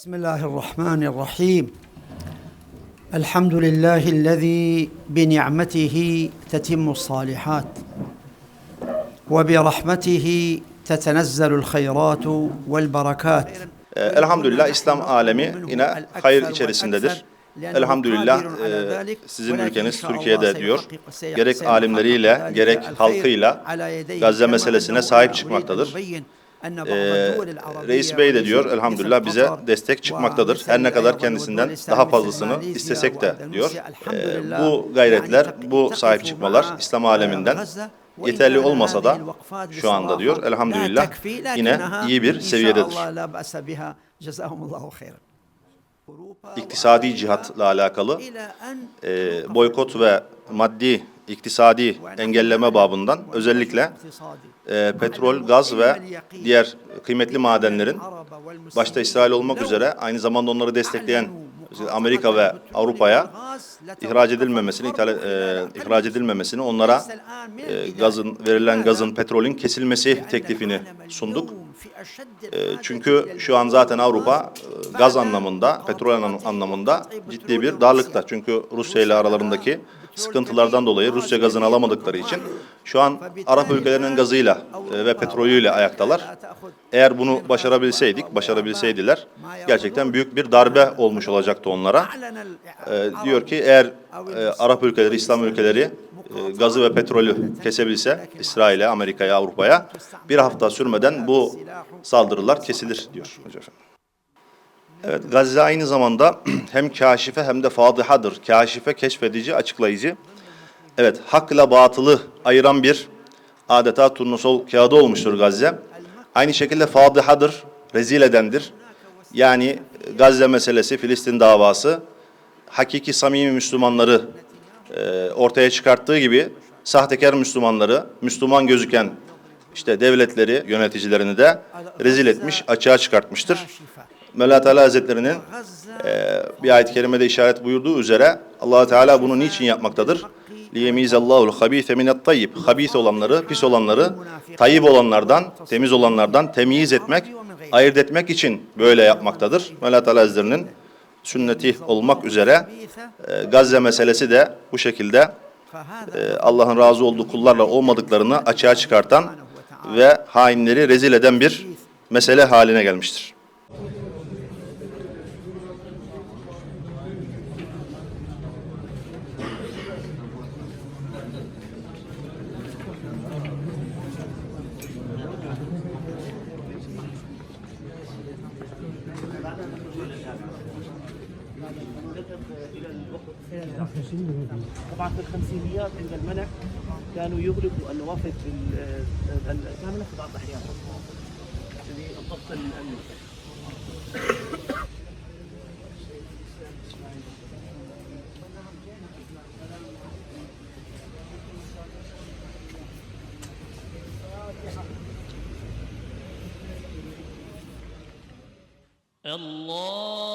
بسم الله الرحمن الرحيم الحمد لله الذي بنعمته تتم الصالحات وبرحمته تتنزل الخيرات والبركات Ee, Elhamdülillah İslam alemi yine hayır içerisindedir. Elhamdülillah e, sizin ülkeniz Türkiye'de diyor gerek alimleriyle gerek halkıyla Gazze meselesine sahip çıkmaktadır. Ee, Reis Bey de diyor elhamdülillah bize destek çıkmaktadır. Her ne kadar kendisinden daha fazlasını istesek de diyor. Ee, bu gayretler, bu sahip çıkmalar İslam aleminden yeterli olmasa da şu anda diyor elhamdülillah yine iyi bir seviyededir. İktisadi cihatla alakalı e, boykot ve maddi iktisadi engelleme babından özellikle e, petrol, gaz ve diğer kıymetli madenlerin başta İsrail olmak üzere aynı zamanda onları destekleyen Amerika ve Avrupa'ya ihraç edilmemesini, ithal, e, ihraç edilmemesini, onlara e, gazın verilen gazın, petrolün kesilmesi teklifini sunduk. E, çünkü şu an zaten Avrupa e, gaz anlamında, petrol anlam- anlamında ciddi bir darlıkta. Çünkü Rusya ile aralarındaki sıkıntılardan dolayı Rusya gazını alamadıkları için şu an Arap ülkelerinin gazıyla e, ve petrolüyle ayaktalar. Eğer bunu başarabilseydik, başarabilseydiler gerçekten büyük bir darbe olmuş olacaktı onlara. E, diyor ki eğer e, Arap ülkeleri, İslam ülkeleri e, gazı ve petrolü kesebilse İsrail'e, Amerika'ya, Avrupa'ya bir hafta sürmeden bu saldırılar kesilir diyor. Evet, Gazze aynı zamanda hem kaşife hem de fadihadır. Kaşife, keşfedici, açıklayıcı. Evet, hak ile batılı ayıran bir adeta turnusol kağıdı olmuştur Gazze. Aynı şekilde fadihadır, rezil edendir. Yani Gazze meselesi, Filistin davası hakiki samimi Müslümanları e, ortaya çıkarttığı gibi sahtekar Müslümanları, Müslüman gözüken işte devletleri, yöneticilerini de rezil etmiş, açığa çıkartmıştır. Mevla Teala Hazretleri'nin e, bir ayet-i kerimede işaret buyurduğu üzere allah Teala bunu niçin yapmaktadır? liyemizallahul habise minet tayyib. Habis olanları, pis olanları, tayyib olanlardan, temiz olanlardan temyiz etmek, ayırt etmek için böyle yapmaktadır. Mevla Teala sünneti olmak üzere e, Gazze meselesi de bu şekilde e, Allah'ın razı olduğu kullarla olmadıklarını açığa çıkartan ve hainleri rezil eden bir mesele haline gelmiştir. طبعا في الخمسينيات عند المنع كانوا يغلقوا النوافذ الكامله في بعض الاحيان يعني للضبط الامني الله